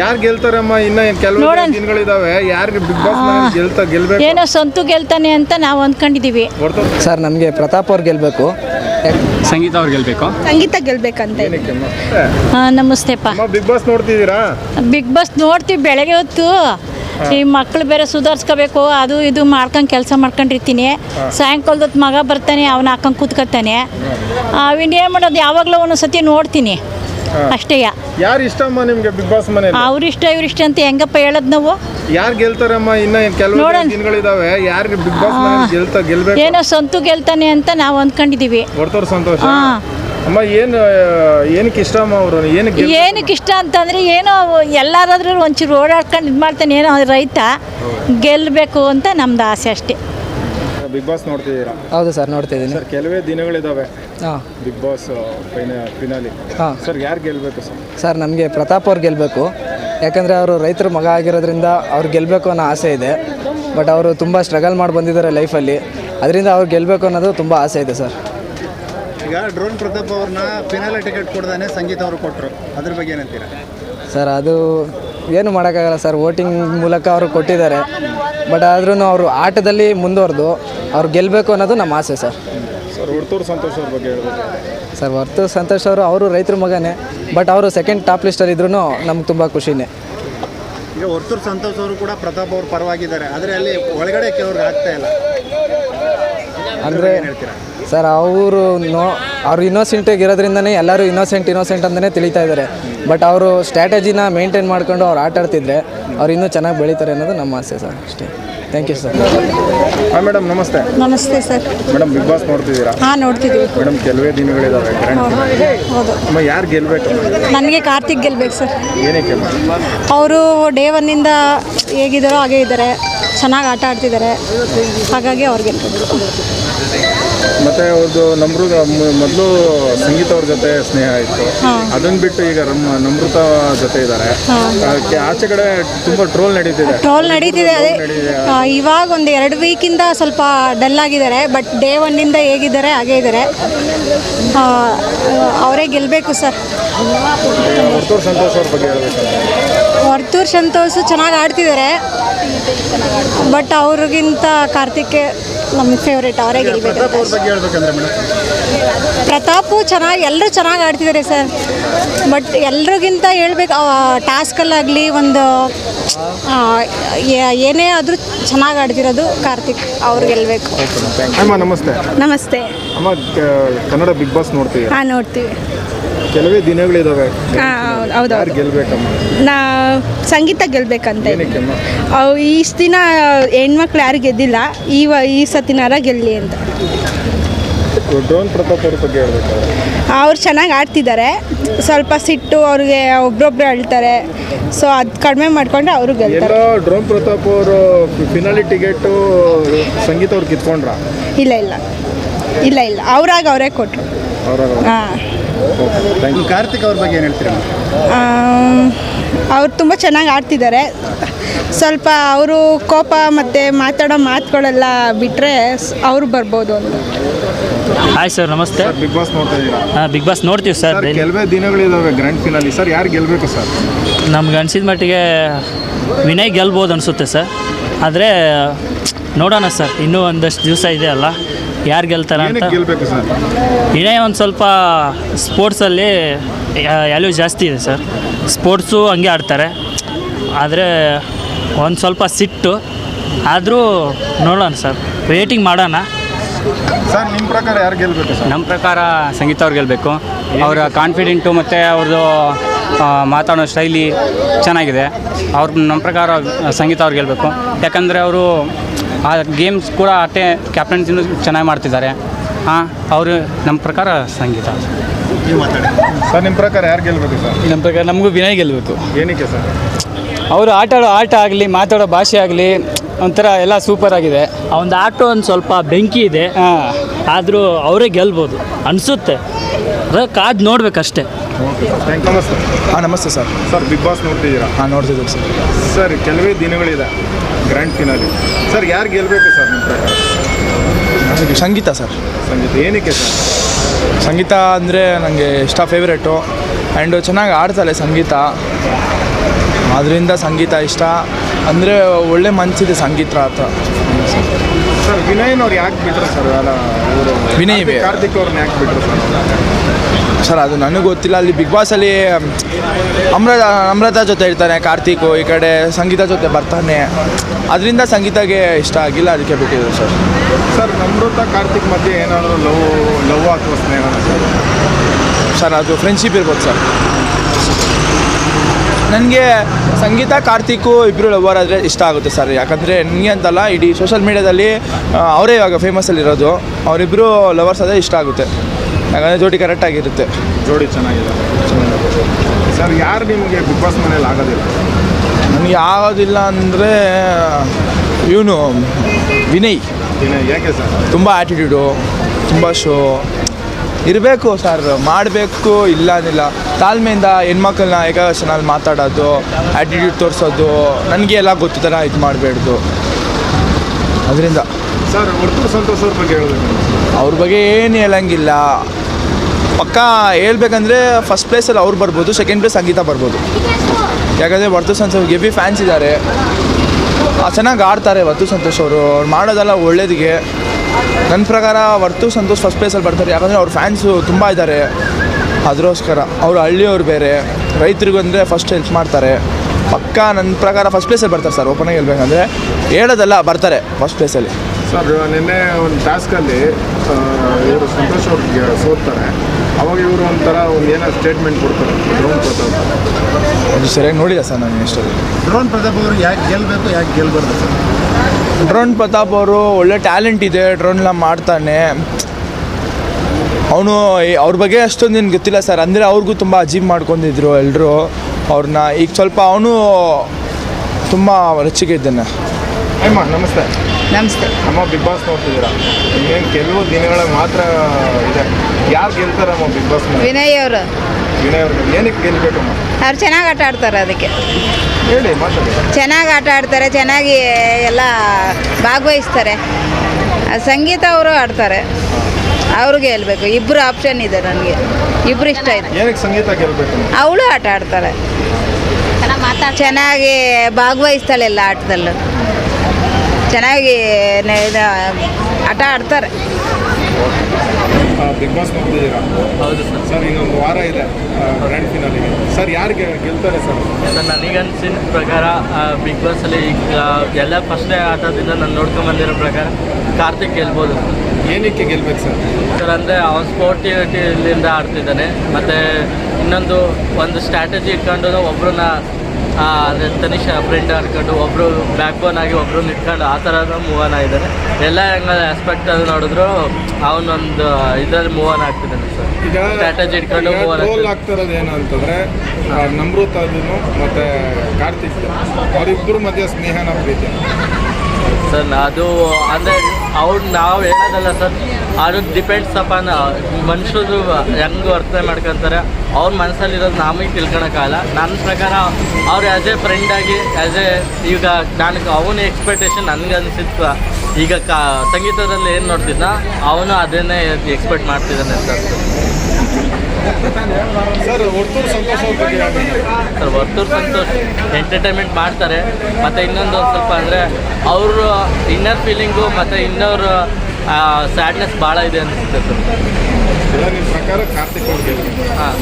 ಯಾರು ಗೆಲ್ತಾರಮ್ಮ? ಇನ್ನ ಕೆಲವು ನೋಡೋಣ. ದಿನಗಳಿದಾವೆ. ಯಾರು ಬಿಗ್ ಬಾಸ್ ಗೆಲ್ತಾ ಗೆಲ್ಬೇಕು? ಏನೋ ಸಂತು ಗೆಲ್ತಾನೆ ಅಂತ ನಾವು ಅಂದ್ಕೊಂಡಿದ್ದೀವಿ ಹೊರ್ತು? ಸರ್ ನಮಗೆ ಪ್ರತಾಪ್ ಅವ್ರು ಗೆಲ್ಲಬೇಕು ಸಂಗೀತ ಅವ್ರು ಗೆಲ್ಬೇಕು. ಸಂಗೀತ ಗೆಲ್ಬೇಕಂತ. ಇದೆ. ಏನಕ್ಕೆ ಅಮ್ಮ? ಹಾಂ ನಮಸ್ತೆಪ್ಪ. ಅಮ್ಮ ಬಿಗ್ ಬಾಸ್ ನೋಡ್ತಿದ್ದೀರಾ ಬಿಗ್ ಬಾಸ್ ನೋಡ್ತೀವಿ ಬೆಳಗ್ಗೆ ಹೊತ್ತು. ಈ ಮಕ್ಳು ಬೇರೆ ಸುಧಾರಿಸ್ಕೋಬೇಕು ಅದು ಇದು ಮಾಡ್ಕೊಂಡು ಕೆಲಸ ಮಾಡ್ಕೊಂಡಿರ್ತೀನಿ. ಸಾಯಂಕಾಲದ ಹೊತ್ತು ಮಗ ಬರ್ತಾನೆ ಅವನ ಹಾಕೊಂಡು ಕೂತ್ಕೊತಾನೆ ಅವನ್ ಏನು ಮಾಡೋದು? ಯಾವಾಗಲೂ ಒಂದೊಂದು ಸತಿ ನೋಡ್ತೀನಿ. ಅಷ್ಟೇ ಯಾರು ಇಷ್ಟಮ್ಮ ನಿಮ್ಗೆ ಬಿಗ್ ಬಾಸ್ ಮನೆ ಅವ್ರಿಷ್ಟ ಇವ್ರಿಷ್ಟ ಅಂತ ಹೆಂಗಪ್ಪ ಹೇಳೋದು ನಾವು? ಯಾರು ಗೆಲ್ತಾರಮ್ಮ? ಇನ್ನ ಕೆಲವು. ದಿನಗಳಿದಾವೆ. ಯಾರು ಬಿಗ್ ಬಾಸ್ ಮನೆ ಗೆಲ್ತಾ ಗೆಲ್ಬೇಕು? ಏನೋ ಸಂತು ಗೆಲ್ತಾನೆ ಅಂತ ನಾವು ಅಂದ್ಕೊಂಡಿದ್ದೀವಿ ಹೊರ್ತವ್ರ ಸಂತೋಷ? ಅಮ್ಮ ಏನು ಏನಕ್ಕೆ ಇಷ್ಟ ಅಮ್ಮ ಅವರು? ಏನಕ್ಕೆ ಏನಕ್ಕೆ ಇಷ್ಟ ಅಂತಂದ್ರೆ ಏನೋ ಎಲ್ಲಾರಾದ್ರೂ ಒಂಚೂರು ಓಡಾಡ್ಕೊಂಡು ಇದು ಮಾಡ್ತಾನೆ ಏನೋ ರೈತ. ಗೆಲ್ಲಬೇಕು ಅಂತ ನಮ್ದು ಆಸೆ ಅಷ್ಟೇ. ಬಿಗ್ ಬಾಸ್ ನೋಡ್ತಿದ್ದೀರಾ? ಹೌದು ಸರ್ ನೋಡ್ತಿದ್ದೀನಿ. ಸರ್ ಕೆಲವೇ ದಿನಗಳಿದಾವೆ. ಹಾಂ. Big boss finale. ಹಾಂ. ಸರ್ ಯಾರು ಗೆಲ್ಬೇಕು ಸರ್? ಸರ್ ನಮಗೆ ಪ್ರತಾಪ್ ಅವ್ರು ಗೆಲ್ಲಬೇಕು ಯಾಕಂದರೆ ಅವರು ರೈತರ ಮಗ ಆಗಿರೋದ್ರಿಂದ ಅವ್ರು ಗೆಲ್ಲಬೇಕು ಅನ್ನೋ ಆಸೆ ಇದೆ. ಬಟ್ ಅವರು ತುಂಬ ಸ್ಟ್ರಗಲ್ ಮಾಡಿ ಬಂದಿದ್ದಾರೆ ಲೈಫಲ್ಲಿ. ಅದರಿಂದ ಅವ್ರು ಗೆಲ್ಲಬೇಕು ಅನ್ನೋದು ತುಂಬ ಆಸೆ ಇದೆ ಸರ್. ಈಗ ಡ್ರೋನ್ ಪ್ರತಾಪ್ ಅವ್ರನ್ನ ಫಿನಾಲೆ ಟಿಕೆಟ್ ಕೊಡ್ದಾನೆ ಸಂಗೀತ ಅವರು ಕೊಟ್ಟರು ಅದ್ರ ಬಗ್ಗೆ ಏನಂತೀರಾ? ಸರ್ ಅದು ಏನು ಮಾಡೋಕ್ಕಾಗಲ್ಲ ಸರ್. ವೋಟಿಂಗ್ ಮೂಲಕ ಅವರು ಕೊಟ್ಟಿದ್ದಾರೆ. ಬಟ್ ಆದ್ರೂ ಅವರು ಆಟದಲ್ಲಿ ಮುಂದುವರೆದು. ಅವ್ರು ಗೆಲ್ಲಬೇಕು ಅನ್ನೋದು ನಮ್ಮ ಆಸೆ ಸರ್. ಸರ್ ವರ್ತೂರ್ ಸಂತೋಷ್ ಅವ್ರ ಬಗ್ಗೆ ಹೇಳ್ಬೇಕು. ಸರ್ ಹೊರ್ತು ಸಂತೋಷ್ ಅವರು ಅವರು ರೈತರ ಮಗನೇ ಬಟ್ ಅವರು ಸೆಕೆಂಡ್ ಟಾಪ್ ಲಿಸ್ಟರ್ ಇದ್ರೂ ನಮ್ಗೆ ತುಂಬ ಖುಷಿನೇ. ಈಗ ಹೊರ್ತೂರು ಸಂತೋಷ್ ಅವರು ಕೂಡ ಪ್ರತಾಪ್ ಅವ್ರು ಪರವಾಗಿದ್ದಾರೆ. ಆದರೆ ಅಲ್ಲಿ ಒಳಗಡೆ ಕೆಲವ್ರಿಗೆ ಆಗ್ತಾ ಇಲ್ಲ. ಅಂದರೆ ಸರ್ ಅವರು ನೋ ಅವ್ರು ಇನ್ನೋಸೆಂಟಾಗಿ ಇರೋದ್ರಿಂದನೇ ಎಲ್ಲರೂ ಇನ್ನೋಸೆಂಟ್ ಇನ್ನೋಸೆಂಟ್ ಅಂತಲೇ ತಿಳಿತಾ ಇದ್ದಾರೆ ಬಟ್ ಅವರು ಸ್ಟ್ರಾಟಜಿನ ಮೇಂಟೈನ್ ಮಾಡ್ಕೊಂಡು ಅವ್ರು ಆಟ ಆಡ್ತಿದ್ರೆ ಅವ್ರು ಇನ್ನೂ ಚೆನ್ನಾಗಿ ಬೆಳೀತಾರೆ ಅನ್ನೋದು ನಮ್ಮ ಆಸೆ ಸರ್ ಅಷ್ಟೇ. ಥ್ಯಾಂಕ್ ಯು ಸರ್ ಹಾಂ ಮೇಡಮ್ ನಮಸ್ತೆ ನಮಸ್ತೆ ಸರ್ ಮೇಡಮ್ ಬಿಗ್ ಬಾಸ್ ನೋಡ್ತಿದ್ದೀರಾ? ಹಾಂ ನೋಡ್ತಿದ್ದೀವಿ. ಮೇಡಮ್ ಕೆಲವೇ ದಿನಗಳಿದಾವೆ ಹೌದು ಅಮ್ಮ ಯಾರು ಗೆಲ್ಬೇಕು? ನನಗೆ ಕಾರ್ತಿಕ್ ಗೆಲ್ಬೇಕು ಸರ್ ಏನಕ್ಕೆ? ಅವರು ಡೇ ಒನ್ನಿಂದ ಹೇಗಿದ್ದಾರೋ ಹಾಗೇ ಇದ್ದಾರೆ. ಚೆನ್ನಾಗಿ ಆಟ ಆಡ್ತಿದ್ದಾರೆ. ಹಾಗಾಗಿ ಅವ್ರಿಗೆ ಮತ್ತೆ ಅವ್ರದ್ದು ನಮ್ರು ಮೊದಲು ಸಂಗೀತ ಅವ್ರ ಜೊತೆ ಸ್ನೇಹ ಇತ್ತು. ಅದನ್ನ ಬಿಟ್ಟು ಈಗ ನಮ್ಮ ನಮೃತ ಜೊತೆ ಇದ್ದಾರೆ ಆಚೆ ಕಡೆ ತುಂಬಾ ಟ್ರೋಲ್ ನಡೀತಿದೆ. ಟ್ರೋಲ್ ನಡೀತಿದೆ ಅದೇ ಇವಾಗ ಒಂದು ಎರಡು ವೀಕಿಂದ ಸ್ವಲ್ಪ ಡಲ್ ಆಗಿದ್ದಾರೆ ಬಟ್ ಡೇ ಒನ್ನಿಂದ ಹೇಗಿದ್ದಾರೆ ಹಾಗೇ ಇದ್ದಾರೆ. ಅವರೇ ಗೆಲ್ಲಬೇಕು ಸರ್. ವರ್ತೂರ್ ಸಂತೋಷ್ ಅವ್ರ ಬಗ್ಗೆ ವರ್ತೂರ್ ಸಂತೋಷ್ ಚೆನ್ನಾಗಿ ಆಡ್ತಿದ್ದಾರೆ ಬಟ್ ಅವ್ರಿಗಿಂತ ಕಾರ್ತಿಕ್ ನಮ್ಮ ಫೇವ್ರೇಟ್ ಅವರೇ ಗೆಲ್ಬೇಕು ಪ್ರತಾಪ್ ಚೆನ್ನಾಗಿ ಎಲ್ಲರೂ ಚೆನ್ನಾಗಿ ಆಡ್ತಿದ್ದಾರೆ ಸರ್. ಬಟ್ ಎಲ್ರಿಗಿಂತ ಹೇಳ್ಬೇಕು ಟಾಸ್ಕಲ್ಲಾಗಲಿ ಒಂದು ಏನೇ ಆದರೂ ಚೆನ್ನಾಗಿ ಆಡ್ತಿರೋದು ಕಾರ್ತಿಕ್ ಅವ್ರು ಗೆಲ್ಲಬೇಕು ಅಮ್ಮ ನಮಸ್ತೆ. ನಮಸ್ತೆ. ಅಮ್ಮ ಕನ್ನಡ ಬಿಗ್ ಬಾಸ್ ನೋಡ್ತೀವಿ ಹಾಂ ನೋಡ್ತೀವಿ. ಕೆಲವೇ ದಿನಗಳಿದಾವೆ. ಹೌದು ನಾ ಸಂಗೀತ ಗೆಲ್ಬೇಕಂತ ಇಷ್ಟು ದಿನ ಹೆಣ್ಮಕ್ಳು ಯಾರು ಗೆದ್ದಿಲ್ಲ ಈ ಈ ಸತಿನಾರ ಗೆಲ್ಲಿ ಅಂತ. ಡ್ರೋನ್ ಪ್ರತಾಪ್ ಅವ್ರ ಬಗ್ಗೆ ಹೇಳ್ಬೇಕಾದ್ರೆ ಅವ್ರು ಚೆನ್ನಾಗಿ ಆಡ್ತಿದ್ದಾರೆ. ಸ್ವಲ್ಪ ಸಿಟ್ಟು ಅವ್ರಿಗೆ ಒಬ್ರೊಬ್ರು ಅಳ್ತಾರೆ ಸೊ ಅದು ಕಡಿಮೆ ಮಾಡಿಕೊಂಡ್ರೆ ಅವರು ಗೆಲ್ತಾರೆ. ಡ್ರೋನ್ ಪ್ರತಾಪ್ ಅವರು ಫಿನಾಲಿ ಟಿಕೆಟ್ ಸಂಗೀತ ಅವ್ರು ಕಿತ್ಕೊಂಡ್ರ? ಇಲ್ಲ ಇಲ್ಲ. ಇಲ್ಲ ಇಲ್ಲ. ಅವ್ರಾಗ ಅವರೇ ಕೊಟ್ಟರು ಅವ್ರ. ಹಾಂ. ಕಾರ್ತಿಕ್ ಅವ್ರ ಬಗ್ಗೆ ಏನು ಹೇಳ್ತೀರಾ? ಅವ್ರು ತುಂಬ ಚೆನ್ನಾಗಿ ಆಡ್ತಿದ್ದಾರೆ. ಸ್ವಲ್ಪ ಅವರು ಕೋಪ ಮತ್ತು ಮಾತಾಡೋ ಮಾತುಗಳೆಲ್ಲ ಬಿಟ್ಟರೆ ಅವರು ಬರ್ಬೋದು ಅಂತ. ಹಾಯ್ ಸರ್ ನಮಸ್ತೆ. ಸರ್ ಬಿಗ್ ಬಾಸ್ ನೋಡ್ತಾ ಇದ್ದೀರಾ ಬಿಗ್ ಬಾಸ್ ನೋಡ್ತೀವಿ ಸರ್ ಸರ್ ಕೆಲವೇ ದಿನಗಳಿದಾವೆ ಗ್ರ್ಯಾಂಡ್ ಫಿನಾಲಿ ಸರ್ ಯಾರು ಗೆಲ್ಬೇಕು ಸರ್ ನಮ್ಗೆ ಅನ್ಸಿದ ಮಟ್ಟಿಗೆ ವಿನಯ್ ಗೆಲ್ಬೋದು ಅನಿಸುತ್ತೆ ಸರ್ ಆದರೆ ನೋಡೋಣ ಸರ್ ಇನ್ನೂ ಒಂದಷ್ಟು ದಿವಸ ಇದೆ ಅಲ್ಲ. ಯಾರು ಗೆಲ್ತಾರ ಅಂತ? ಗೆಲ್ಬೇಕು ಸರ್? ಇದೇ ಒಂದು ಸ್ವಲ್ಪ ಸ್ಪೋರ್ಟ್ಸಲ್ಲಿ ವ್ಯಾಲ್ಯೂ ಜಾಸ್ತಿ ಇದೆ ಸರ್. ಸ್ಪೋರ್ಟ್ಸು ಹಂಗೆ ಆಡ್ತಾರೆ. ಆದರೆ ಒಂದು ಸ್ವಲ್ಪ ಸಿಟ್ಟು. ಆದರೂ ನೋಡೋಣ ಸರ್. ವೇಟಿಂಗ್ ಮಾಡೋಣ. ಸರ್ ನಿಮ್ಮ ಪ್ರಕಾರ ಯಾರು ಗೆಲ್ಬೇಕು ಸರ್? ನಮ್ಮ ಪ್ರಕಾರ ಸಂಗೀತ ಅವ್ರು ಗೆಲ್ಲಬೇಕು ಅವರ ಕಾನ್ಫಿಡೆಂಟು ಮತ್ತು ಅವ್ರದ್ದು ಮಾತಾಡೋ ಶೈಲಿ ಚೆನ್ನಾಗಿದೆ. ಅವ್ರ ನಮ್ಮ ಪ್ರಕಾರ ಸಂಗೀತ ಅವ್ರಿಗೆ ಹೇಳಬೇಕು. ಯಾಕಂದರೆ ಅವರು ಆ ಗೇಮ್ಸ್ ಕೂಡ ಅಷ್ಟೇ ಕ್ಯಾಪ್ಟನ್ಸಿನೂ ಚೆನ್ನಾಗಿ ಮಾಡ್ತಿದ್ದಾರೆ. ಹಾಂ ಅವರು ನಮ್ಮ ಪ್ರಕಾರ ಸಂಗೀತ. ನೀವು ಮಾತಾಡಿ. ಸರ್ ನಿಮ್ಮ ಪ್ರಕಾರ ಯಾರು ಗೆಲ್ಬೇಕು ಸರ್? ನಮ್ಮ ಪ್ರಕಾರ ನಮಗೂ ವಿನಯ್ ಗೆಲ್ಲಬೇಕು ಏನಕ್ಕೆ ಸರ್? ಅವರು ಆಟಾಡೋ ಆಟ ಆಗಲಿ ಮಾತಾಡೋ ಭಾಷೆ ಆಗಲಿ ಒಂಥರ ಎಲ್ಲ ಸೂಪರ್ ಆಗಿದೆ. ಒಂದು ಆಟೋ ಒಂದು ಸ್ವಲ್ಪ ಬೆಂಕಿ ಇದೆ. ಹಾಂ. ಆದರೂ ಅವರೇ ಗೆಲ್ಬೋದು. ಅನಿಸುತ್ತೆ. ಕಾದ್ ಕಾದು ನೋಡ್ಬೇಕಷ್ಟೇ. ಓಕೆ ಸರ್ ಥ್ಯಾಂಕ್ ನಮಸ್ತೆ. ಹಾಂ ನಮಸ್ತೆ ಸರ್ ಸರ್ ಬಿಗ್ ಬಾಸ್ ನೋಡ್ತಿದ್ದೀರಾ? ಹಾಂ ನೋಡ್ತಿದ್ದೀವಿ ಸರ್ ಸರ್ ಕೆಲವೇ ದಿನಗಳಿದೆ ಗ್ರ್ಯಾಂಡ್ ಫಿನಾಲಿ ಸರ್ ಯಾರು ಗೆಲ್ಬೇಕು ಸರ್ ನಿಮ್ಮ ಪ್ರಕಾರ? ಸಂಗೀತ ಸರ್ ಸಂಗೀತ. ಏನಕ್ಕೆ ಸರ್ ಸಂಗೀತ ಅಂದರೆ ನನಗೆ ಇಷ್ಟ ಫೇವ್ರೇಟು ಆ್ಯಂಡ್ ಚೆನ್ನಾಗಿ ಆಡ್ತಾಳೆ ಸಂಗೀತ. ಅದರಿಂದ ಸಂಗೀತ ಇಷ್ಟ. ಅಂದರೆ ಒಳ್ಳೆ ಮನಸ್ಸಿದೆ ಸಂಗೀತ ಹತ್ರ. ಸರ್ ವಿನಯ್ನವ್ರು ಯಾಕೆ ಬಿಟ್ರು ಸರ್? ಅಲ್ಲ ಇವರು ವಿನಯ್ ಬೇ- ಕಾರ್ತಿಕ್ ಅವ್ರನ್ನ ಯಾಕೆ ಬಿಟ್ರು ಸರ್? ಸರ್ ಅದು ನನಗೆ ಗೊತ್ತಿಲ್ಲ. ಅಲ್ಲಿ ಬಿಗ್ ಬಾಸಲ್ಲಿ ಅಮೃತ ಅಮೃತ ಜೊತೆ ಇರ್ತಾನೆ ಕಾರ್ತಿಕ್ ಈ ಕಡೆ ಸಂಗೀತ ಜೊತೆ ಬರ್ತಾನೆ. ಅದರಿಂದ ಸಂಗೀತಗೆ ಇಷ್ಟ ಆಗಿಲ್ಲ ಅದಕ್ಕೆ ಬಿಟ್ಟಿದ್ರು ಸರ್. ಸರ್ ಅಮೃತ ಕಾರ್ತಿಕ್ ಮಧ್ಯೆ ಏನಾದರೂ ಲವ್ ಲವ್ ಅಥವಾ ಸ್ನೇಹ? ಸರ್ ಸರ್ ಅದು ಫ್ರೆಂಡ್ಶಿಪ್ ಇರ್ಬೋದು ಸರ್. ನನಗೆ ಸಂಗೀತ ಕಾರ್ತಿಕ್ಕು ಇಬ್ಬರು ಲವರ್ ಆದರೆ ಇಷ್ಟ ಆಗುತ್ತೆ ಸರ್. ಯಾಕಂದರೆ ನನಗೆ ಅಂತಲ್ಲ ಇಡೀ ಸೋಷಲ್ ಮೀಡ್ಯಾದಲ್ಲಿ ಅವರೇ ಇವಾಗ ಫೇಮಸಲ್ಲಿರೋದು ಅವರಿಬ್ಬರು ಲವರ್ಸ್ ಆದರೆ ಇಷ್ಟ ಆಗುತ್ತೆ. ಯಾಕಂದರೆ ಜೋಡಿ ಕರೆಕ್ಟಾಗಿರುತ್ತೆ ಜೋಡಿ ಚೆನ್ನಾಗಿದೆ. ಸರ್ ಯಾರು ನಿಮಗೆ ಬಿಗ್ ಬಾಸ್ ಮನೇಲಿ ಆಗೋದಿಲ್ಲ? ನನಗೆ ಆಗೋದಿಲ್ಲ ಅಂದರೆ ಇವನು ವಿನಯ್. ವಿನಯ್ ಯಾಕೆ ಸರ್? ತುಂಬ ಆ್ಯಟಿಟ್ಯೂಡು ತುಂಬ ಶೋ ಇರಬೇಕು ಸರ್ ಮಾಡಬೇಕು ಇಲ್ಲ ಅಂದಿಲ್ಲ. ತಾಳ್ಮೆಯಿಂದ ಹೆಣ್ಮಕ್ಳನ್ನ ಏಕಾದಶನಲ್ಲಿ ಮಾತಾಡೋದು ಆ್ಯಟಿಟ್ಯೂಡ್ ತೋರಿಸೋದು ನನಗೆ ಎಲ್ಲ ಗೊತ್ತು ಥರ ಇದು ಮಾಡಬೇಡ್ದು. ಅದರಿಂದ. ಸರ್ ಸಂತೋಷ ಸಂತೋಷ್ ಅವ್ರ ಬಗ್ಗೆ ಹೇಳಬೇಕು ಅವ್ರ ಬಗ್ಗೆ ಏನು ಹೇಳಂಗಿಲ್ಲ. ಪಕ್ಕ ಹೇಳ್ಬೇಕಂದ್ರೆ ಫಸ್ಟ್ ಪ್ಲೇಸಲ್ಲಿ ಅವ್ರು ಬರ್ಬೋದು ಸೆಕೆಂಡ್ ಪ್ಲೇಸ್ ಸಂಗೀತ ಬರ್ಬೋದು. ಯಾಕಂದರೆ ವರ್ತು ಸಂತೋಷ್ ಗೆಬಿ ಫ್ಯಾನ್ಸ್ ಇದ್ದಾರೆ. ಚೆನ್ನಾಗಿ ಆಡ್ತಾರೆ ವರ್ತು ಸಂತೋಷ್ ಅವರು. ಅವ್ರು ಮಾಡೋದೆಲ್ಲ ಒಳ್ಳೇದಿಗೆ. ನನ್ನ ಪ್ರಕಾರ ವರ್ತು ಸಂತೋಷ್ ಫಸ್ಟ್ ಪ್ಲೇಸಲ್ಲಿ ಬರ್ತಾರೆ. ಯಾಕಂದರೆ ಅವ್ರ ಫ್ಯಾನ್ಸು ತುಂಬ ಇದ್ದಾರೆ ಅದರೋಸ್ಕರ ಅವರು ಹಳ್ಳಿಯವ್ರು ಬೇರೆ. ರೈತರಿಗೂ ಅಂದರೆ ಫಸ್ಟ್ ಹೆಲ್ಪ್ ಮಾಡ್ತಾರೆ. ಪಕ್ಕ ನನ್ನ ಪ್ರಕಾರ ಫಸ್ಟ್ ಪ್ಲೇಸಲ್ಲಿ ಬರ್ತಾರೆ ಸರ್ ಓಪನಾಗಿ ಹೇಳ್ಬೇಕಂದ್ರೆ. ಹೇಳೋದಲ್ಲ, ಬರ್ತಾರೆ ಫಸ್ಟ್ ಪ್ಲೇಸಲ್ಲಿ ಸರ್ ನಿನ್ನೆ ಒಂದು ಟಾಸ್ಕಲ್ಲಿ ಇವರು ಸಂತೋಷ್ ಅವ್ರಿಗೆ ಸೋತ್ತಾರೆ. ಅವಾಗ ಇವರು ಒಂಥರ ಒಂದು ಏನೋ ಸ್ಟೇಟ್ಮೆಂಟ್ ಕೊಡ್ತಾರೆ ಕೊಡ್ತಾರೆ ಅದು ಸರಿಯಾಗಿ ನೋಡಿಲ್ಲ ಸರ್ ನಾನು ಇಷ್ಟು ಡ್ರೋನ್ ಪ್ರತಾಪ್ ಅವರು ಯಾಕೆ ಗೆಲ್ಲಬೇಕು ಯಾಕೆ ಗೆಲ್ಬಾರ್ದು ಸರ್? ಡ್ರೋನ್ ಪ್ರತಾಪ್ ಅವರು ಒಳ್ಳೆ ಟ್ಯಾಲೆಂಟ್ ಇದೆ ಡ್ರೋನ್ಲ ಮಾಡ್ತಾನೆ. ಅವನು ಅವ್ರ ಬಗ್ಗೆ ಅಷ್ಟೊಂದು ಏನು ಗೊತ್ತಿಲ್ಲ ಸರ್. ಅಂದರೆ ಅವ್ರಿಗೂ ತುಂಬ ಅಜೀವ್ ಮಾಡ್ಕೊಂಡಿದ್ರು ಎಲ್ಲರೂ ಅವ್ರನ್ನ ಈಗ ಸ್ವಲ್ಪ ಅವನು ತುಂಬ ರಚಿಗೆ ಇದ್ದಾನೆ. ಅಮ್ಮ ನಮಸ್ತೆ. ನಮಸ್ತೆ. ಅಮ್ಮ ಬಿಗ್ ಬಾಸ್ ನೋಡ್ತಿದ್ದೀರಾ? ಇನ್ನೇನು ಕೆಲವು ದಿನಗಳ ಮಾತ್ರ ಇದೆ. ಯಾರು ಗೆಲ್ತಾರಮ್ಮ ಬಿಗ್ ಬಾಸ್ ವಿನಯ್ ಅವರು. ಏನಕ್ಕೆ ಅವ್ರು ಚೆನ್ನಾಗಿ ಆಟ ಆಡ್ತಾರೆ ಅದಕ್ಕೆ. ಹೇಳಿ ಮಾತಾಡಿ. ಚೆನ್ನಾಗಿ ಆಟ ಆಡ್ತಾರೆ ಚೆನ್ನಾಗಿ ಎಲ್ಲ ಭಾಗವಹಿಸ್ತಾರೆ. ಸಂಗೀತ ಅವರು ಆಡ್ತಾರೆ. ಅವ್ರಿಗೆ ಹೇಳ್ಬೇಕು ಇಬ್ಬರು ಆಪ್ಷನ್ ಇದೆ ನನಗೆ. ಇಬ್ಬರು ಇಷ್ಟ ಇದೆ ಏನಕ್ಕೆ ಸಂಗೀತ ಅವಳು ಆಟ ಆಡ್ತಾಳೆ. ಚೆನ್ನಾಗಿ ಭಾಗವಹಿಸ್ತಾಳೆ ಎಲ್ಲ ಆಟದಲ್ಲೂ. ಚೆನ್ನಾಗಿ ಆಟ ಆಡ್ತಾರೆ. ಬಿಗ್ ಬಾಸ್ ನೋಡ್ತಿದ್ದೀರಾ ಹೌದು ಸರ್. ಸರ್ ಇನ್ನೊಂದು ವಾರ ಇದೆ ಗ್ರ್ಯಾಂಡ್ ಫಿನಾಲಿಗೆ ಸರ್ ಯಾರು ಗೆ- ಗೆಲ್ತಾರೆ ಸರ್ ಸರ್ ನನಗನ್ಸಿನ ಪ್ರಕಾರ ಬಿಗ್ ಬಾಸಲ್ಲಿ ಈಗ ಎಲ್ಲ ಫಸ್ಟ್ನೇ ಆಟದಿಂದ ನಾನು ನೋಡ್ಕೊಂಡ್ ಬಂದಿರೋ ಪ್ರಕಾರ ಕಾರ್ತಿಕ್ ಗೆಲ್ಬೋದು. ಏನಕ್ಕೆ ಗೆಲ್ಬೇಕು ಸರ್ ಸರ್ ಅಂದರೆ ಅವನು ಸ್ಪೋರ್ಟಿವಿಟಿಲಿಂದ ಆಡ್ತಿದ್ದಾನೆ. ಮತ್ತು ಇನ್ನೊಂದು ಒಂದು ಸ್ಟ್ರಾಟಜಿ ಇಟ್ಕೊಂಡು ಒಬ್ರನ್ನ ಅಂದರೆ ತನಿಷ್ ಫ್ರೆಂಡ್ ಹಾಕೊಂಡು ಒಬ್ಬರು ಬ್ಯಾಕ್ ಬೋನ್ ಆಗಿ ಒಬ್ರು ಇಟ್ಕೊಂಡು ಆ ಥರ ಮೂವ್ ಆನ್ ಆಗಿದ್ದಾನೆ ಎಲ್ಲ ಹೆಂಗ ಆಸ್ಪೆಕ್ಟ್ ಅದು ನೋಡಿದ್ರು ಅವನೊಂದು ಇದರಲ್ಲಿ ಮೂವ್ ಆನ್ ಆಗ್ತಿದ್ದಾನೆ ಸರ್ ಸ್ಟ್ರಾಟಜಿ ಇಟ್ಕೊಂಡು ಮೂವ್ ಆನ್ ರೋಲ್ ಆಗ್ತಿರೋದು ಏನು ಅಂತಂದ್ರೆ ಆ, ನಮ್ರತ್ ಅದನ್ನು ಮತ್ತೆ ಕಾರ್ತಿಕ್ ಅವರಿಬ್ಬರ ಮಧ್ಯೆ ಸ್ನೇಹನ ಪ್ರೀತಿ ಸರ್ ಅದು ಅಂದರೆ ಅವ್ರು ನಾವು ಹೇಳೋದಲ್ಲ ಸರ್, ಅದು ಡಿಪೆಂಡ್ಸ್ ಅಪಾನ್ ಮನುಷ್ಯರು ಹೆಂಗೆ ವರ್ತನೆ ಮಾಡ್ಕೊತಾರೆ, ಅವ್ರ ಮನಸ್ಸಲ್ಲಿರೋದು ನಮಗೆ ತಿಳ್ಕೊಳಕ್ಕಾಗಲ್ಲ. ನನ್ನ ಪ್ರಕಾರ ಅವ್ರು ಆ್ಯಸ್ ಎ ಫ್ರೆಂಡ್ ಆಗಿ ಆ್ಯಸ್ ಎ ಈಗ ನನಗೆ ಅವನ ಎಕ್ಸ್ಪೆಕ್ಟೇಷನ್ ನನಗೆ ಅನಿಸಿತ್ತು. ಈಗ ಕಾ, ಸಂಗೀತದಲ್ಲಿ ಏನು ನೋಡ್ತಿದ್ದ ಅವನು ಅದನ್ನೇ ಎಕ್ಸ್ಪೆಕ್ಟ್ ಮಾಡ್ತಿದ್ದಾನೆ ಸರ್ ಸರ್ ಸಂತೋಷ ಅವ್ರ ಬಗ್ಗೆ. ಸರ್ ವರ್ತೂರ್ ಸಂತೋಷ್. ಎಂಟರ್ಟೈನ್ಮೆಂಟ್ ಮಾಡ್ತಾರೆ. ಮತ್ತು ಇನ್ನೊಂದು ಸ್ವಲ್ಪ ಅಂದರೆ ಅವರು ಇನ್ನರ್ ಫೀಲಿಂಗು ಮತ್ತು ಇನ್ನೋರು ಸ್ಯಾಡ್ನೆಸ್ ಭಾಳ ಇದೆ ಅನಿಸುತ್ತೆ ಸರ್. ನಿಮ್ಮ ಪ್ರಕಾರ ಕಾರ್ತಿಕ್ ಅವ್ರು ಗೆಲ್ಬೇಕು ಹಾಂ.